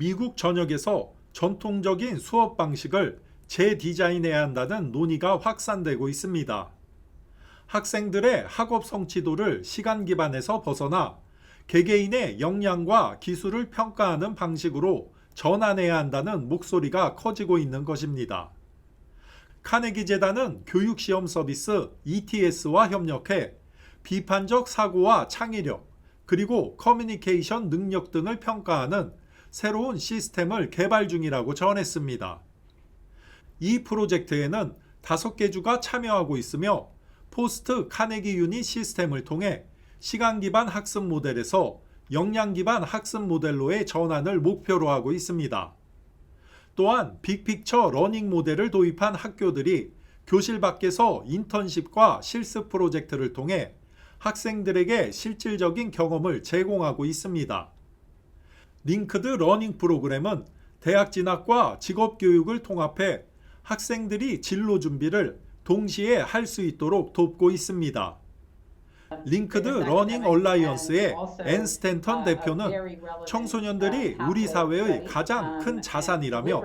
미국 전역에서 전통적인 수업 방식을 재디자인해야 한다는 논의가 확산되고 있습니다. 학생들의 학업 성취도를 시간 기반에서 벗어나 개개인의 역량과 기술을 평가하는 방식으로 전환해야 한다는 목소리가 커지고 있는 것입니다. 카네기 재단은 교육 시험 서비스 ETS와 협력해 비판적 사고와 창의력, 그리고 커뮤니케이션 능력 등을 평가하는 새로운 시스템을 개발 중이라고 전했습니다. 이 프로젝트에는 다섯 개 주가 참여하고 있으며 포스트 카네기 유닛 시스템을 통해 시간 기반 학습 모델에서 역량 기반 학습 모델로의 전환을 목표로 하고 있습니다. 또한 빅픽처 러닝 모델을 도입한 학교들이 교실 밖에서 인턴십과 실습 프로젝트를 통해 학생들에게 실질적인 경험을 제공하고 있습니다. 링크드 러닝 프로그램은 대학 진학과 직업 교육을 통합해 학생들이 진로 준비를 동시에 할 수 있도록 돕고 있습니다. 링크드 러닝 얼라이언스의 앤 스탠턴 대표는 청소년들이 우리 사회의 가장 큰 자산이라며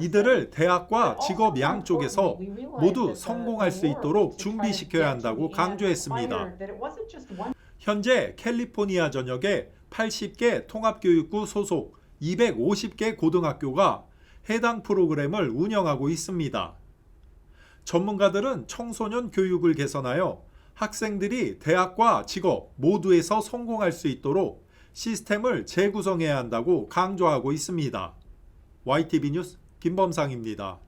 이들을 대학과 직업 양쪽에서 모두 성공할 수 있도록 준비시켜야 한다고 강조했습니다. 현재 캘리포니아 전역에 80개 통합교육구 소속 250개 고등학교가 해당 프로그램을 운영하고 있습니다. 전문가들은 청소년 교육을 개선하여 학생들이 대학과 직업 모두에서 성공할 수 있도록 시스템을 재구성해야 한다고 강조하고 있습니다. YTV 뉴스 김범상입니다.